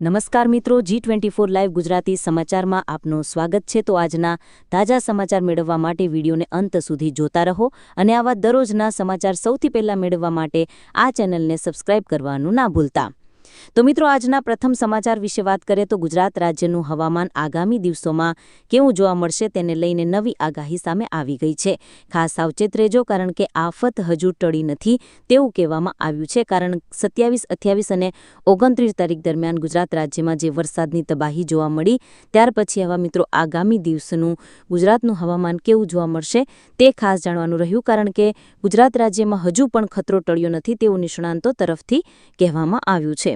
નમસ્કાર મિત્રો G twenty four live Gujarati સમાચારમાં આપનું સ્વાગત છે. તો આજના તાજા સમાચાર મેળવવા માટે વિડીયોને અંત સુધી જોતા રહો અને આવા દરરોજના સમાચાર સૌથી પહેલા મેળવવા માટે આ ચેનલને સબસ્ક્રાઇબ કરવાનું ના ભૂલતા. તો મિત્રો, આજના પ્રથમ સમાચાર વિશે વાત કરીએ તો ગુજરાત રાજ્યનું હવામાન આગામી દિવસોમાં કેવું જોવા મળશે તેને લઈને નવી આગાહી સામે આવી ગઈ છે. ખાસ સાવચેત રહેજો, કારણ કે આફત હજુ ટળી નથી તેવું કહેવામાં આવ્યું છે. કારણ સત્યાવીસ, અઠ્યાવીસ અને ઓગણત્રીસ તારીખ દરમિયાન ગુજરાત રાજ્યમાં જે વરસાદની તબાહી જોવા મળી, ત્યાર પછી આવા મિત્રો આગામી દિવસનું ગુજરાતનું હવામાન કેવું જોવા મળશે તે ખાસ જાણવાનું રહ્યું, કારણ કે ગુજરાત રાજ્યમાં હજુ પણ ખતરો ટળ્યો નથી તેવું નિષ્ણાંતો તરફથી કહેવામાં આવ્યું છે.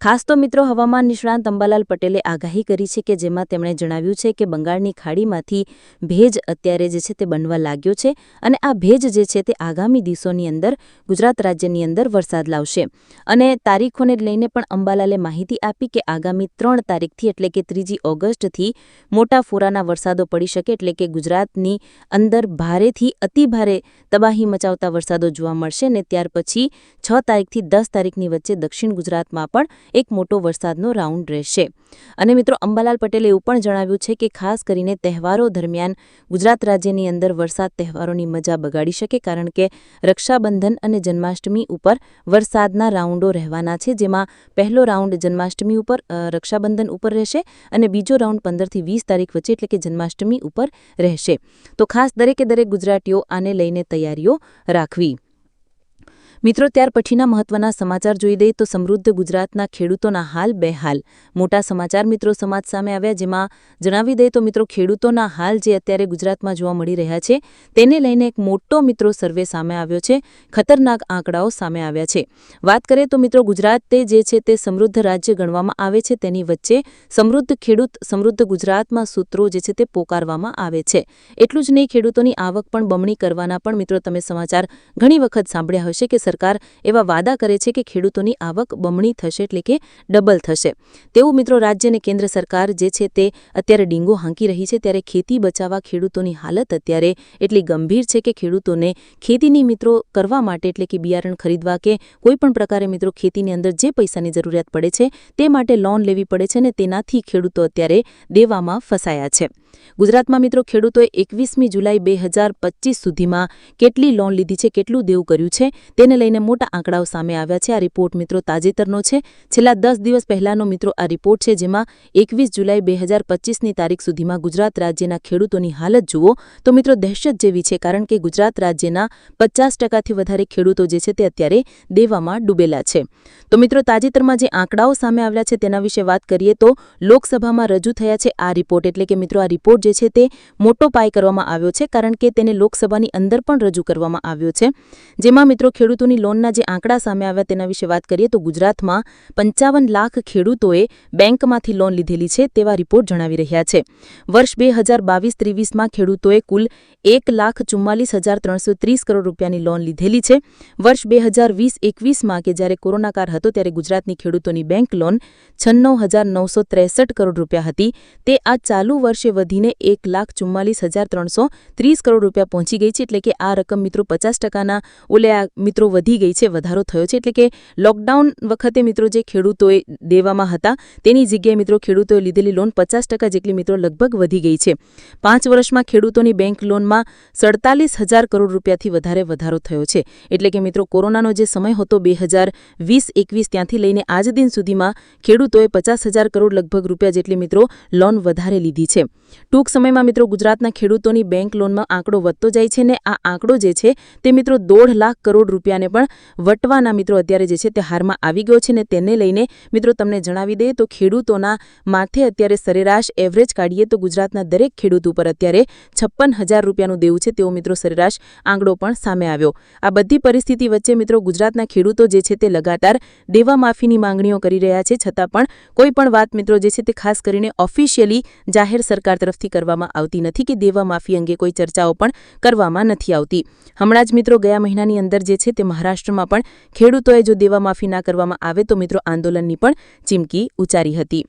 ખાસ તો મિત્રો હવામાન નિષ્ણાંત અંબાલાલ પટેલે આગાહી કરી છે કે જેમાં તેમણે જણાવ્યું છે કે બંગાળની ખાડીમાંથી ભેજ અત્યારે જે છે તે બનવા લાગ્યો છે અને આ ભેજ જે છે તે આગામી દિવસોની અંદર ગુજરાત રાજ્યની અંદર વરસાદ લાવશે. અને તારીખોને લઈને પણ અંબાલાલે માહિતી આપી કે આગામી ત્રણ તારીખથી એટલે કે ત્રીજી ઓગસ્ટથી મોટા ફોરાના વરસાદો પડી શકે એટલે કે ગુજરાતની અંદર ભારેથી અતિભારે તબાહી મચાવતા વરસાદો જોવા મળશે ને ત્યાર પછી છ તારીખથી દસ તારીખની વચ્ચે દક્ષિણ ગુજરાતમાં પણ એક મોટો વરસાદનો રાઉન્ડ રહેશે. અને મિત્રો, અંબાલાલ પટેલે એવું પણ જણાવ્યું છે કે ખાસ કરીને તહેવારો દરમિયાન ગુજરાત રાજ્યની અંદર વરસાદ તહેવારોની મજા બગાડી શકે કારણ કે રક્ષાબંધન અને જન્માષ્ટમી ઉપર વરસાદના રાઉન્ડો રહેવાના છે, જેમાં પહેલો રાઉન્ડ જન્માષ્ટમી ઉપર રક્ષાબંધન ઉપર રહેશે અને બીજો રાઉન્ડ પંદરથી વીસ તારીખ વચ્ચે એટલે કે જન્માષ્ટમી ઉપર રહેશે. તો ખાસ દરેકે દરેક ગુજરાતીઓ આને લઈને તૈયારીઓ રાખવી. મિત્રો, ત્યાર પછીના મહત્વના સમાચાર જોઈ દઈએ તો સમૃદ્ધ ગુજરાતના ખેડૂતોના હાલ બે હાલ મોટા સમાચાર મિત્રો, સમાજ સામે આવ્યા જેમાં જણાવી દઈએ તો મિત્રો, ખેડૂતોના હાલ જે અત્યારે ગુજરાતમાં જોવા મળી રહ્યા છે, તેને લઈને એક મોટો મિત્રો સર્વે સામે આવ્યો છે, ખતરનાક આંકડાઓ સામે આવ્યા છે. વાત કરીએ તો મિત્રો, ગુજરાત જે છે તે સમૃદ્ધ રાજ્ય ગણવામાં આવે છે, તેની વચ્ચે સમૃદ્ધ ખેડૂત, સમૃદ્ધ ગુજરાતમાં સૂત્રો જે છે તે પોકારવામાં આવે છે. એટલું જ નહીં, ખેડૂતોની આવક પણ બમણી કરવાના પણ મિત્રો, તમે સમાચાર ઘણી વખત સાંભળ્યા હશે કે સરકાર એવા વાદા કરે છે કે ખેડૂતોની આવક બમણી થશે એટલે કે ડબલ થશે. તેવું મિત્રો રાજ્ય અને કેન્દ્ર સરકાર જે છે તે અત્યારે ડીંગો હાંકી રહી છે, ત્યારે ખેતી બચાવવા ખેડૂતોની હાલત અત્યારે એટલી ગંભીર છે કે ખેડૂતોને ખેતીની મિત્રો કરવા માટે એટલે કે બિયારણ ખરીદવા કે કોઈપણ પ્રકારે મિત્રો ખેતીની અંદર જે પૈસાની જરૂરિયાત પડે છે તે માટે લોન લેવી પડે છે અને તેનાથી ખેડૂતો અત્યારે દેવામાં ફસાયા છે. ગુજરાતમાં મિત્રો ખેડૂતોએ એકવીસમી જુલાઈ બે હજાર સુધીમાં કેટલી લોન લીધી છે, કેટલું દેવું કર્યું છે, તેને લઈને મોટા આંકડાઓ સામે આવ્યા છે. આ રિપોર્ટ મિત્રો તાજેતરનો છે. છેલ્લા દસ દિવસ પહેલાનો મિત્રો આ રિપોર્ટ છે જેમાં એકવીસ જુલાઈ બે હજાર પચીસની તારીખ સુધીમાં ગુજરાત રાજ્યના ખેડૂતોની હાલત જુઓ તો મિત્રો દહેશત જેવી છે કારણ કે ગુજરાત રાજ્યના પચાસ ટકાથી વધારે ખેડૂતો જે છે તે અત્યારે દેવામાં ડૂબેલા છે. તો મિત્રો, તાજેતરમાં જે આંકડાઓ સામે આવ્યા છે તેના વિશે વાત કરીએ તો લોકસભામાં રજૂ થયા છે આ રિપોર્ટ. એટલે કે મિત્રો, આ રિપોર્ટ જે છે તે મોટો પાય કરવામાં આવ્યો છે, કારણ કે તેને લોકસભાની અંદર પણ રજૂ કરવામાં આવ્યો છે. જેમાં મિત્રો, ખેડૂતોની લોનના જે આંકડા સામે આવ્યા તેના વિશે વાત કરીએ તો ગુજરાતમાં પંચાવન લાખ ખેડૂતોએ બેંકમાંથી લોન લીધેલી છે તેવા રિપોર્ટ જણાવી રહ્યા છે. વર્ષ બે હજાર બાવીસ ત્રેવીસમાં ખેડૂતોએ કુલ એક લાખ ચુમ્માલીસ હજાર ત્રણસો ત્રીસ કરોડ રૂપિયાની લોન લીધેલી છે. વર્ષ બે હજાર વીસ એકવીસમાં કે જ્યારે કોરોનાકાળ હતો ત્યારે ગુજરાતની ખેડૂતોની બેંક લોન છન્નો હજાર નવસો ત્રેસઠ કરોડ રૂપિયા હતી. તે આ ચાલુ વર્ષે વધીને એક લાખ ચુમ્માલીસ હજાર ત્રણસો ત્રીસ કરોડ રૂપિયા પહોંચી ગઈ છે. એટલે કે આ રકમ મિત્રો પચાસ ટકાના ઓલે આ મિત્રો વધી ગઈ છે, વધારો થયો છે. એટલે કે લોકડાઉન વખતે મિત્રો જે ખેડૂતોએ દેવામાં હતા, તેની જગ્યાએ મિત્રો ખેડૂતોએ લીધેલી લોન પચાસ જેટલી મિત્રો લગભગ વધી ગઈ છે. પાંચ વર્ષમાં ખેડૂતોની બેંક લોનમાં સડતાલીસ હજાર કરોડ રૂપિયાથી વધારે વધારો થયો છે. એટલે કે મિત્રો કોરોનાનો જે સમય હતો, બે હજાર વીસ એકવીસ ત્યાંથી લઈને આજ દિન સુધીમાં ખેડૂતોએ પચાસ હજાર કરોડ લગભગ રૂપિયા જેટલી મિત્રો લોન વધારે લીધી છે. ટૂંક સમયમાં મિત્રો ગુજરાતના ખેડૂતોની બેંક લોનમાં આંકડો વધતો જાય છે ને આ આંકડો જે છે તે મિત્રો દોઢ લાખ કરોડ રૂપિયાને પણ વટવાના મિત્રો અત્યારે જે છે તે હારમાં આવી ગયો છે ને તેને લઈને મિત્રો તમને જણાવી દઈએ તો ખેડૂતોના માથે અત્યારે સરેરાશ એવરેજ કાઢીએ તો ગુજરાતના દરેક ખેડૂત ઉપર અત્યારે છપ્પન હજાર રૂપિયાનું દેવું છે તેવો મિત્રો સરેરાશ આંકડો પણ સામે આવ્યો. આ બધી પરિસ્થિતિ વચ્ચે મિત્રો ગુજરાતના ખેડૂતો જે છે તે લગાતાર દેવા માફીની માંગણીઓ કરી રહ્યા છે. છતાં પણ કોઈ પણ વાત મિત્રો જે છે તે ખાસ કરીને ઓફિશિયલી જાહેર સરકાર તરફથી કરવામાં આવતી નથી કે દેવા માફી અંગે કોઈ ચર્ચાઓ પણ કરવામાં નથી આવતી. હમણાં જ મિત્રો ગયા મહિનાની અંદર જે છે તે મહારાષ્ટ્રમાં પણ ખેડૂતોએ જો દેવા માફી ના કરવામાં આવે તો મિત્રો આંદોલનની પણ ચીમકી ઉચ્ચારી હતી.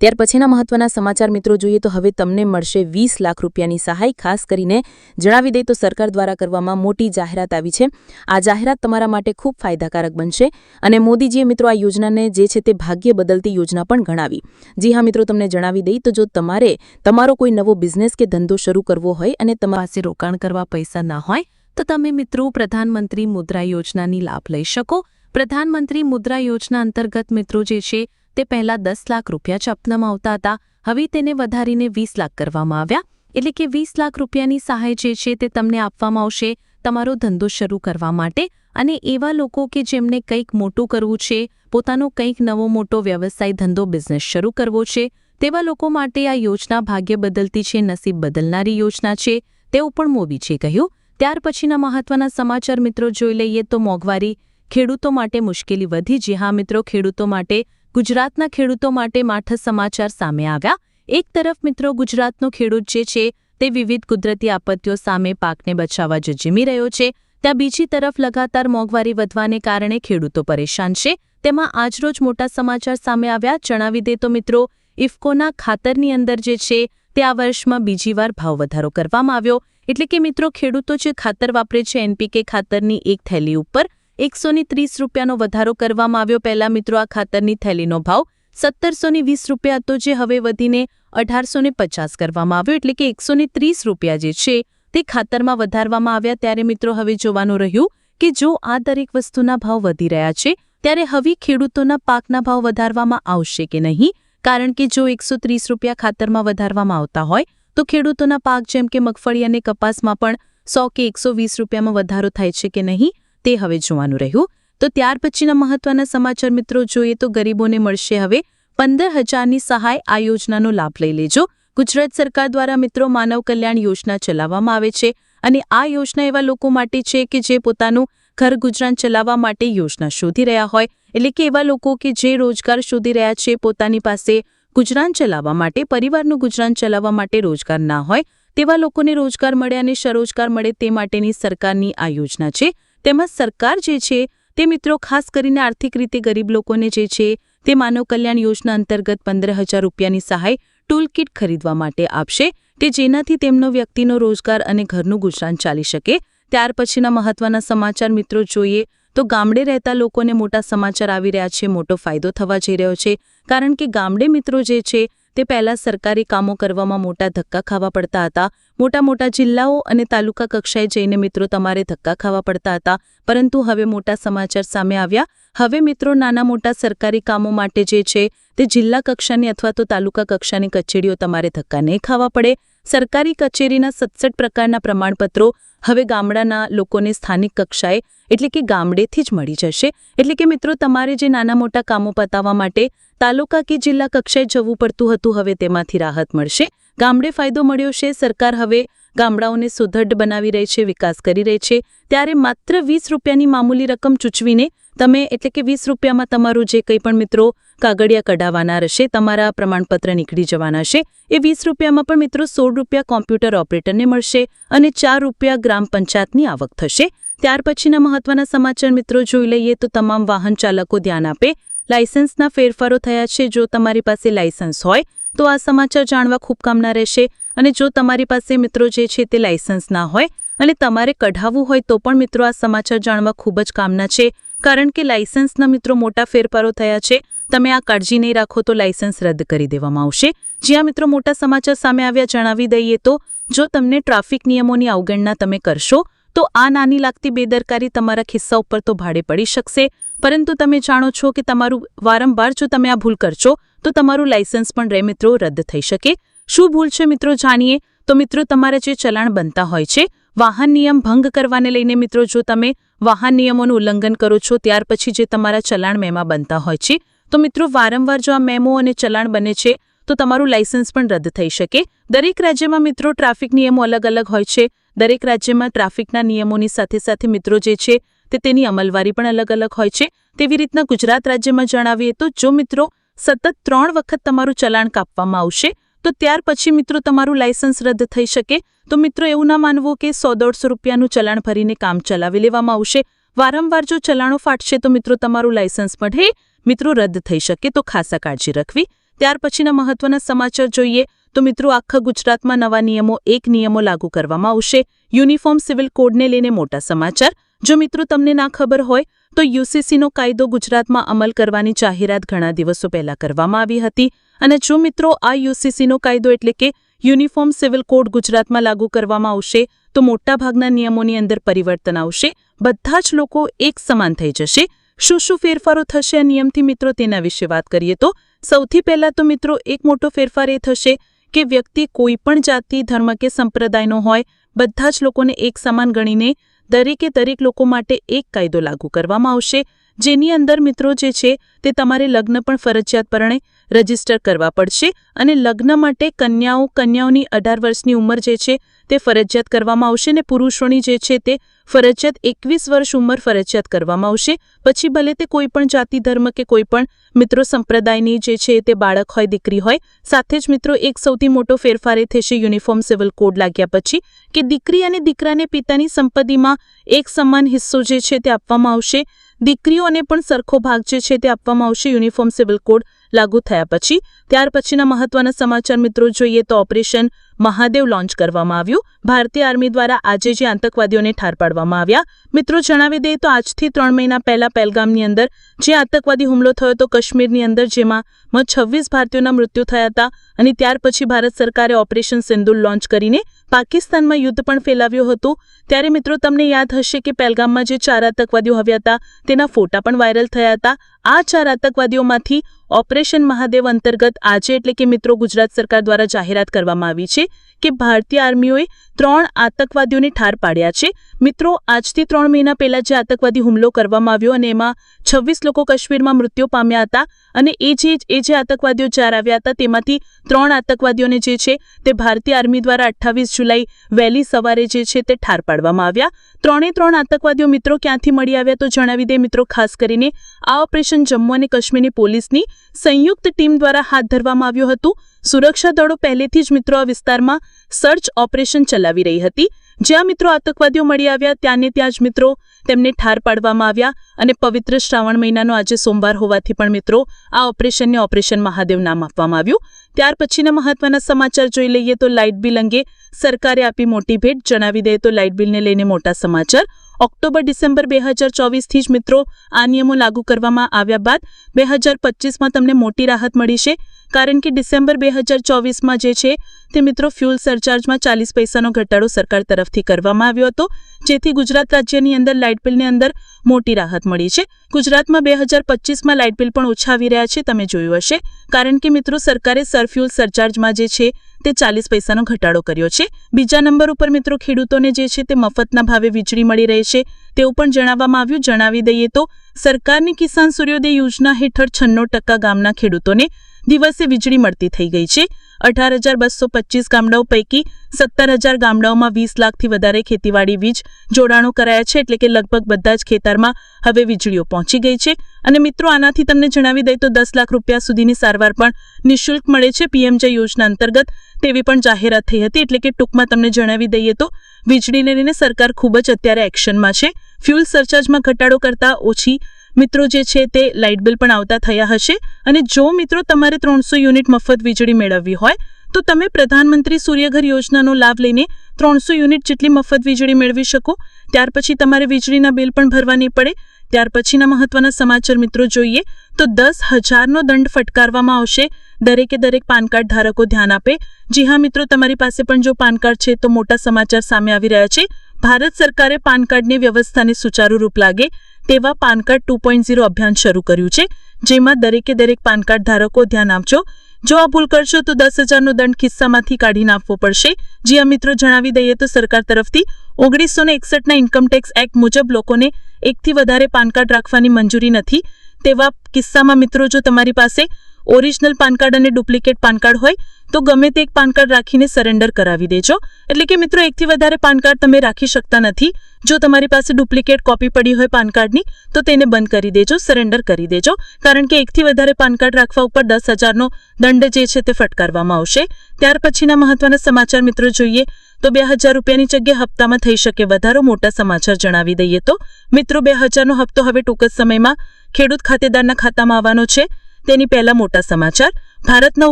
ત્યાર પછીના મહત્વના સમાચાર મિત્રો જોઈએ તો હવે તમને મળશે વીસ લાખ રૂપિયાની સહાય, ખાસ કરીને જણાવી દઈએ તો સરકાર દ્વારા કરવામાં મોટી જાહેરાત આવી છે. આ જાહેરાત તમારા માટે ખૂબ ફાયદાકારક બનશે અને મોદીજીએ મિત્રો આ યોજનાને જે છે તે ભાગ્ય બદલતી યોજના પણ ગણાવી. જી હા મિત્રો, તમને જણાવી દઈ તો જો તમારે, તમારો કોઈ નવો બિઝનેસ કે ધંધો શરૂ કરવો હોય અને તમારા પાસે રોકાણ કરવા પૈસા ના હોય, તો તમે મિત્રો પ્રધાનમંત્રી મુદ્રા યોજનાની લાભ લઈ શકો. પ્રધાનમંત્રી મુદ્રા યોજના અંતર્ગત મિત્રો જે છે તે પહેલાં દસ લાખ રૂપિયા જ આવતા હતા. હવે તેને વધારીને વીસ લાખ કરવામાં આવ્યા. એટલે કે વીસ લાખ રૂપિયાની સહાય જે છે તે તમને આપવામાં આવશે. તમારો ધંધો શરૂ કરવા માટે. અને એવા લોકો કે જેમને કંઈક મોટું કરવું છે, પોતાનો કંઈક નવો મોટો વ્યવસાય, ધંધો બિઝનેસ શરૂ કરવો છે, તેવા લોકો માટે આ યોજના ભાગ્ય બદલતી છે, નસીબ બદલનારી યોજના છે. તેવું પણ મોદીજીએ કહ્યું. ત્યાર પછીના મહત્વના સમાચાર મિત્રો જોઈ લઈએ તો મોંઘવારી ખેડૂતો માટે મુશ્કેલી વધી. જી હા મિત્રો, ખેડૂતો માટે ગુજરાતના ખેડૂતો માટે માઠ સમાચાર સામે આવ્યા. એક તરફ મિત્રો ગુજરાતનો ખેડૂત જે છે તે વિવિધ કુદરતી આપત્તિઓ સામે પાકને બચાવવા જજેમી રહ્યો છે. ત્યાં બીજી તરફ લગાતાર મોંઘવારી વધવાને કારણે ખેડૂતો પરેશાન છે. તેમાં આજરોજ મોટા સમાચાર સામે આવ્યા. જણાવી દે તો મિત્રો, ઇફકોના ખાતરની અંદર જે છે તે આ વર્ષમાં બીજી વાર ભાવ વધારો કરવામાં આવ્યો. એટલે કે મિત્રો, ખેડૂતો જે ખાતર વાપરે છે, એનપીકે ખાતરની એક થેલી ઉપર એકસોની ત્રીસ રૂપિયાનો વધારો કરવામાં આવ્યો. પહેલા મિત્રો આ ખાતરની થેલીનો ભાવ સત્તરસોની વીસ રૂપિયા હતો, જે હવે વધીને અઢારસોને પચાસ કરવામાં આવ્યો, એટલે કે એકસોને ત્રીસ રૂપિયા જે છે તે ખાતરમાં વધારવામાં આવ્યા. ત્યારે મિત્રો હવે જોવાનું રહ્યું કે જો આ દરેક વસ્તુના ભાવ વધી રહ્યા છે, ત્યારે હવે ખેડૂતોના પાકના ભાવ વધારવામાં આવશે કે નહીં? કારણ કે જો એકસો રૂપિયા ખાતરમાં વધારવામાં આવતા હોય, તો ખેડૂતોના પાક જેમ કે મગફળી અને કપાસમાં પણ સો કે એકસો રૂપિયામાં વધારો થાય છે કે નહીં? તે હવે જોવાનું રહ્યું. તો ત્યાર પછીના મહત્વના સમાચાર મિત્રો જોઈએ તો ગરીબોને મળશે હવે પંદર હજારની સહાય આ યોજનાનો લાભ લઈ લેજો. ગુજરાત સરકાર દ્વારા મિત્રો માનવ કલ્યાણ યોજના ચલાવવામાં આવે છે અને આ યોજના એવા લોકો માટે છે કે જે પોતાનું ઘર ગુજરાન ચલાવવા માટે યોજના શોધી રહ્યા હોય. એટલે કે એવા લોકો કે જે રોજગાર શોધી રહ્યા છે, પોતાની પાસે ગુજરાન ચલાવવા માટે, પરિવારનું ગુજરાન ચલાવવા માટે રોજગાર ના હોય, તેવા લોકોને રોજગાર મળે અને સ્વરોજગાર મળે તે માટેની સરકારની આ યોજના છે. તેમાં સરકાર જે છે, તે મિત્રો ખાસ કરીને આર્થિક રીતે ગરીબ લોકોને જે છે, તે માનવ કલ્યાણ યોજના અંતર્ગત પંદર હજાર રૂપિયાની સહાય ટૂલ કિટ ખરીદવા માટે આપશે, કે જેનાથી તેમનો વ્યક્તિનો રોજગાર અને ઘરનું ગુજરાન ચાલી શકે. ત્યાર પછીના મહત્વના સમાચાર મિત્રો જોઈએ, તો ગામડે રહેતા લોકોને મોટા સમાચાર આવી રહ્યા છે, મોટો ફાયદો થવા જઈ રહ્યો છે, કારણ કે ગામડે મિત્રો જે છે, તે પહેલાં સરકારી કામો કરવામાં મોટા ધક્કા ખાવા પડતા હતા મોટા મોટા જિલ્લાઓ અને તાલુકા કક્ષાએ જઈને મિત્રો તમારે ધક્કા ખાવા પડતા હતા. પરંતુ હવે મોટા સમાચાર સામે આવ્યા. હવે મિત્રો નાના મોટા સરકારી કામો માટે જે છે તે જિલ્લા કક્ષાની અથવા તો તાલુકા કક્ષાની કચેરીઓ તમારે ધક્કા નહીં ખાવા પડે. સરકારી કચેરીના સતસઠ પ્રકારના પ્રમાણપત્રો હવે ગામડાના લોકોને સ્થાનિક કક્ષાએ, એટલે કે ગામડેથી જ મળી જશે. એટલે કે મિત્રો તમારે જે નાના મોટા કામો પતાવવા માટે તાલુકા કે જિલ્લા કક્ષાએ જવું પડતું હતું, હવે તેમાંથી રાહત મળશે. ગામડે ફાયદો મળ્યો છે. સરકાર હવે ગામડાઓને સુદૃઢ બનાવી રહી છે, વિકાસ કરી રહી છે. ત્યારે માત્ર વીસ રૂપિયાની મામૂલી રકમ ચૂચવીને તમે એટલે કે વીસ રૂપિયામાં તમારું જે કંઈ પણ મિત્રો કાગળિયા કઢાવવાના રહેશે, તમારા પ્રમાણપત્ર નીકળી જવાના છે, એ વીસ રૂપિયામાં પણ મિત્રો સોળ રૂપિયા કોમ્પ્યુટર ઓપરેટરને મળશે અને ચાર રૂપિયા ગ્રામ પંચાયતની આવક થશે. ત્યાર પછીના મહત્વના સમાચાર મિત્રો જોઈ લઈએ તો તમામ વાહન ચાલકો ધ્યાન આપે. લાયસન્સના ફેરફારો થયા છે. જો તમારી પાસે લાયસન્સ હોય તો આ સમાચાર જાણવા ખૂબ કામના રહેશે. અને જો તમારી પાસે મિત્રો જે છે તે લાયસન્સ ના હોય અને તમારે કઢાવવું હોય તો પણ મિત્રો આ સમાચાર જાણવા ખૂબ જ કામના છે. કારણ કે લાયસન્સના મિત્રો મોટા ફેરફારો થયા છે. તમે આ કાળજી નહીં રાખો તો લાયસન્સ રદ કરી દેવામાં આવશે. જ્યાં મિત્રો મોટા સમાચાર સામે આવ્યા જણાવી દઈએ તો, જો તમને ટ્રાફિક નિયમોની અવગણના તમે કરશો, તો આ નાની લાગતી બેદરકારી તમારા ખિસ્સા ઉપર તો ભાડે પડી શકશે. પરંતુ તમે જાણો છો કે તમારું વારંવાર જો તમે આ ભૂલ કરશો તો તમારું લાયસન્સ પણ રે મિત્રો રદ થઈ શકે. શું ભૂલ છે મિત્રો જાણીએ? તો મિત્રો તમારા જે ચલાણ બનતા હોય છે, વાહન નિયમ ભંગ કરવાને લઈને મિત્રો જો તમે વાહન નિયમોનું ઉલ્લંઘન કરો છો, ત્યાર પછી જે તમારા ચલાણ મેમાં બનતા હોય છે, તો મિત્રો વારંવાર જો આ મેમો અને ચલાણ બને છે, તો તમારું લાયસન્સ પણ રદ થઈ શકે. દરેક રાજ્યમાં મિત્રો ટ્રાફિક નિયમો અલગ અલગ હોય છે. દરેક રાજ્યમાં ટ્રાફિકના નિયમોની સાથે સાથે મિત્રો જે છે, તે તેની અમલવારી પણ અલગ અલગ હોય છે. તેવી રીતના ગુજરાત રાજ્યમાં જણાવીએ તો જો મિત્રો સતત ત્રણ વખત તમારું ચલાણ કાપવામાં આવશે, તો ત્યાર પછી મિત્રો તમારું લાયસન્સ રદ થઈ શકે. તો મિત્રો એવું ના માનવું કે સો દોઢસો રૂપિયાનું ચલાણ ભરીને કામ ચલાવી લેવામાં આવશે. વારંવાર જો ચલાણો ફાટશે તો મિત્રો તમારું લાયસન્સ પણ મિત્રો રદ થઈ શકે. તો ખાસા કાળજી રાખવી. ત્યાર પછીના મહત્વના સમાચાર જોઈએ. તો મિત્રો આખા ગુજરાતમાં નવા નિયમો, એક નિયમો લાગુ કરવામાં આવશે. યુનિફોર્મ સિવિલ કોડને લઈને મોટા સમાચાર. જો મિત્રો તમને ના ખબર હોય તો યુસીસીનો કાયદો ગુજરાતમાં અમલ કરવાની જાહેરાત ઘણા દિવસો પહેલા કરવામાં આવી હતી અને જો મિત્રો આ યુસીસીનો કાયદો એટલે કે યુનિફોર્મ સિવિલ કોડ ગુજરાતમાં લાગુ કરવામાં આવશે, તો મોટાભાગના નિયમોની અંદર પરિવર્તન આવશે, બધા જ લોકો એક સમાન થઈ જશે. શું શું ફેરફારો થશે આ નિયમથી મિત્રો તેના વિશે વાત કરીએ તો, સૌથી પહેલાં તો મિત્રો એક મોટો ફેરફાર એ થશે કે વ્યક્તિ કોઈ પણ જાતિ, ધર્મ કે સંપ્રદાયનો હોય, બધા જ લોકોને એક સમાન ગણીને દરેકે દરેક લોકો માટે એક કાયદો લાગુ કરવામાં આવશે. જેની અંદર મિત્રો જે છે તે તમારે લગ્ન પણ ફરજિયાતપણે રજિસ્ટર કરવા પડશે અને લગ્ન માટે કન્યાઓ, કન્યાઓની અઢાર વર્ષની ઉંમર જે છે તે ફરજિયાત કરવામાં આવશે ને પુરુષોની જે છે તે ફરજિયાત એકવીસ વર્ષ ઉંમર ફરજિયાત કરવામાં આવશે. પછી ભલે તે કોઈ પણ જાતિ ધર્મ કે કોઈ પણ મિત્રો સંપ્રદાયની જે છે તે બાળક હોય, દીકરી હોય, સાથે જ મિત્રો એક સૌથી મોટો ફેરફાર એ થશે યુનિફોર્મ સિવિલ કોડ લાગ્યા પછી કે દીકરી અને દીકરાને પિતાની સંપત્તિમાં એક સમાન હિસ્સો જે છે તે આપવામાં આવશે. દીકરીઓને પણ સરખો ભાગ જે છે તે આપવામાં આવશે યુનિફોર્મ સિવિલ કોડ લાગુ થયા પછી, ત્યાર પછીના મહત્વના સમાચાર મિત્રો જોઈએ તો ઓપરેશન મહાદેવ લોન્ચ કરવામાં આવ્યું. ભારતીય આર્મી દ્વારા આજે જે આતંકવાદીઓને ઠાર પાડવામાં આવ્યા, મિત્રો જણાવી દઈએ તો આજથી ત્રણ મહિના પહેલા પહેલગામની અંદર જે આતંકવાદી હુમલો થયો હતો કાશ્મીરની અંદર, જેમાં છવ્વીસ ભારતીયોના મૃત્યુ થયા હતા અને ત્યાર પછી ભારત સરકારે ઓપરેશન સિંદુર લોન્ચ કરીને પાકિસ્તાનમાં યુદ્ધ પણ ફેલાવ્યું હતું. ત્યારે મિત્રો તમને યાદ હશે કે પહેલગામમાં જે ચાર આતંકવાદીઓ આવ્યા હતા, તેના ફોટા પણ વાયરલ થયા હતા. આ ચાર આતંકવાદીઓમાંથી ઓપરેશન મહાદેવ અંતર્ગત આજે એટલે કે મિત્રો ગુજરાત સરકાર દ્વારા જાહેરાત કરવામાં આવી છે કે ભારતીય આર્મીઓએ ત્રણ આતંકવાદીઓને ઠાર પાડ્યા છે. મિત્રો, આજથી ત્રણ મહિના પહેલા જે આતંકવાદી હુમલો કરવામાં આવ્યો અને એમાં છવ્વીસ લોકો કાશ્મીરમાં મૃત્યુ પામ્યા હતા અને એ જે એ જે આતંકવાદીઓ ચાર આવ્યા હતા તેમાંથી ત્રણ આતંકવાદીઓને જે છે તે ભારતીય આર્મી દ્વારા અઠ્ઠાવીસ જુલાઈ વહેલી સવારે જે છે તે ઠાર પાડવામાં આવ્યા. ત્રણે ત્રણ આતંકવાદીઓ મિત્રો ક્યાંથી મળી આવ્યા તો જણાવી દે મિત્રો, ખાસ કરીને આ ઓપરેશન જમ્મુ અને કાશ્મીરની પોલીસની સંયુક્ત ટીમ દ્વારા હાથ ધરવામાં આવ્યું હતું. સુરક્ષા દળો પહેલેથી જ મિત્રો આ વિસ્તારમાં સર્ચ ઓપરેશન ચલાવી રહી હતી. જ્યાં મિત્રો આતંકવાદીઓ મળી આવ્યા ત્યાંને ત્યાં જ મિત્રો તેમને ઠાર પાડવામાં આવ્યા અને પવિત્ર શ્રાવણ મહિનાનો આજે સોમવાર હોવાથી પણ મિત્રો આ ઓપરેશનને ઓપરેશન મહાદેવ નામ આપવામાં આવ્યું. ત્યાર પછીના મહત્વના સમાચાર જોઈ લઈએ તો લાઇટ બિલ અંગે સરકારે આપી મોટી ભેટ. જણાવી દઈએ તો લાઇટ બિલને લઈને મોટા સમાચાર. ઓક્ટોબર ડિસેમ્બર બે હજાર ચોવીસથી જ મિત્રો આ નિયમો લાગુ કરવામાં આવ્યા બાદ બે હજાર પચીસમાં તમને મોટી રાહત મળી છે. કારણ કે ડિસેમ્બર બે હજાર ચોવીસમાં જે છે તે મિત્રો ફ્યુલ સરચાર્જમાં ચાલીસ પૈસાનો ઘટાડો સરકાર તરફથી કરવામાં આવ્યો હતો, જેથી ગુજરાત રાજ્યની અંદર લાઇટ બિલની અંદર મોટી રાહત મળી છે. ગુજરાતમાં બે હજાર પચીસમાં લાઇટ બિલ પણ ઓછા આવી રહ્યા છે, તમે જોયું હશે. કારણ કે મિત્રો સરકારે સરફ્યુલ સરચાર્જમાં જે છે તે ચાલીસ પૈસાનો ઘટાડો કર્યો છે. બીજા નંબર ઉપર મિત્રો ખેડૂતોને જે છે તે મફતના ભાવે વીજળી મળી રહી છે, તેવું પણ જણાવવામાં આવ્યું. જણાવી દઈએ તો, સરકારની કિસાન સૂર્યોદય યોજના હેઠળ છન્નો ટકા ગામના ખેડૂતોને દિવસે વીજળી મળતી થઈ ગઈ છે. અઢાર હજાર બસો પચીસ ગામડાઓ પૈકી સત્તર હજાર ગામડાઓમાં વીસ લાખથી વધારે ખેતીવાડી વીજ જોડાણો કરાયા છે એટલે કે લગભગ બધા જ ખેતરમાં હવે વીજળીઓ પહોંચી ગઈ છે. અને મિત્રો, આનાથી તમને જણાવી દઈએ તો દસ લાખ રૂપિયા સુધીની સારવાર પણ નિઃશુલ્ક મળે છે પીએમજે યોજના અંતર્ગત. તેવી પણ જાહેરાત થઈ હતી એટલે કે ટૂંકમાં તમને જણાવી દઈએ તો વીજળીને લઈને સરકાર ખૂબ જ અત્યારે એક્શનમાં છે. ફ્યુલ સરચાર્જમાં ઘટાડો કરતાં ઓછી મિત્રો જે છે તે લાઇટ બિલ પણ આવતા થયા હશે અને જો મિત્રો તમારે ત્રણસો યુનિટ મફત વીજળી મેળવવી હોય, તો તમે પ્રધાનમંત્રી સૂર્યઘર યોજનાનો લાભ લઈને ત્રણસો યુનિટ જેટલી મફત વીજળી મેળવી શકો. ત્યાર પછી તમારે વીજળીના બિલ પણ ભરવા નહીં પડે. ત્યાર પછીના મહત્વના સમાચાર મિત્રો જોઈએ, તો દસ હજારનો દંડ ફટકારવામાં આવશે. દરેકે દરેક પાન કાર્ડ ધારકો ધ્યાન આપે. જી હા મિત્રો, તમારી પાસે પણ જો પાન કાર્ડ છે, તો મોટા સમાચાર સામે આવી રહ્યા છે. ભારત સરકારે પાન કાર્ડની વ્યવસ્થાને સુચારુ રૂપ લાગે. તેવા PAN card two point zero અભિયાન શરૂ કર્યું છે, જેમાં દરેકે દરેક પાન કાર્ડ ધારકો ધ્યાન આપજો. જો આ ભૂલ કરશો તો દસ હજારનો દંડ ખિસ્સામાંથી કાઢીને આપવો પડશે. જી આ મિત્રો, જણાવી દઈએ તો સરકાર તરફથી ઓગણીસો ને એકસઠના ઇન્કમટેક્સ એક્ટ મુજબ લોકોને એકથી વધારે પાન કાર્ડ રાખવાની મંજૂરી નથી. તેવા કિસ્સામાં મિત્રો, જો તમારી પાસે ઓરિજિનલ પાન કાર્ડ અને ડુપ્લિકેટ પાન કાર્ડ હોય, તો ગમે તે એક પાન કાર્ડ રાખીને સરેન્ડર કરાવી દેજો. એટલે કે મિત્રો, એકથી વધારે પાન કાર્ડ તમે રાખી શકતા નથી. જો તમારી પાસે ડુપ્લિકેટ કોપી પડી હોય પાન કાર્ડની, તો તેને બંધ કરી દેજો, સરેન્ડર કરી દેજો. કારણ કે એકથી વધારે પાન કાર્ડ રાખવા ઉપર દસ હજારનો દંડ જે છે તે ફટકારવામાં આવશે. ત્યાર પછીના મહત્વના સમાચાર મિત્રો જોઈએ તો બે હજાર રૂપિયાની જગ્યાએ હપ્તામાં થઈ શકે વધારો મોટા સમાચાર જણાવી દઈએ તો. મિત્રો, બે હજારનો હપ્તો હવે ટૂંક જ સમયમાં ખેડૂત ખાતેદારના ખાતામાં આવવાનો છે. તેની પહેલા મોટા સમાચાર. ભારતના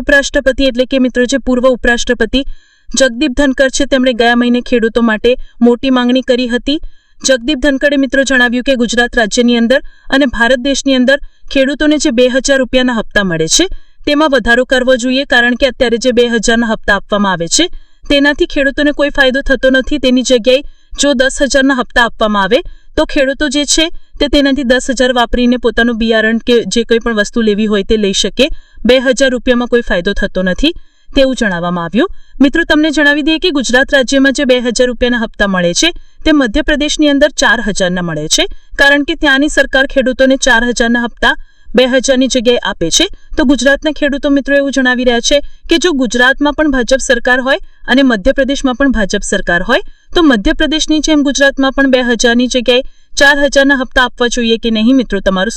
ઉપરાષ્ટ્રપતિ એટલે કે મિત્રો જે પૂર્વ ઉપરાષ્ટ્રપતિ જગદીપ ધનકર છે તેમણે ગયા મહિને ખેડૂતો માટે મોટી માંગણી કરી હતી. જગદીપ ધનકરે મિત્રો જણાવ્યું કે ગુજરાત રાજ્યની અંદર અને ભારત દેશની અંદર ખેડૂતોને જે બે હજાર રૂપિયાના હપ્તા મળે છે, તેમાં વધારો કરવો જોઈએ કારણ કે અત્યારે જે બે હજારના હપ્તા આપવામાં આવે છે, તેનાથી ખેડૂતોને કોઈ ફાયદો થતો નથી. તેની જગ્યાએ જો દસ હજારના હપ્તા આપવામાં આવે, તો ખેડૂતો જે છે તે તેનાથી દસ હજાર વાપરીને પોતાનું બિયારણ કે જે કોઈ પણ વસ્તુ લેવી હોય તે લઈ શકે. બે હજાર રૂપિયામાં કોઈ ફાયદો થતો નથી. તેવું જણાવવામાં આવ્યું. મિત્રો, તમને જણાવી દઈએ કે ગુજરાત રાજ્યમાં જે બે હજાર રૂપિયાના હપ્તા મળે છે, તે મધ્યપ્રદેશની અંદર ચાર હજારના મળે છે. કારણ કે ત્યાંની સરકાર ખેડૂતોને ચાર હજારના હપ્તા બે હજારની જગ્યાએ આપે છે. તો ગુજરાતના ખેડૂતો મિત્રો એવું જણાવી રહ્યા છે કે જો ગુજરાતમાં પણ ભાજપ સરકાર હોય અને મધ્યપ્રદેશમાં પણ ભાજપ સરકાર હોય, તો મધ્યપ્રદેશની જેમ ગુજરાતમાં પણ બે હજારની જગ્યાએ ચાર હજારના હપ્તા આપવા જોઈએ કે નહીં? મિત્રો, તમારું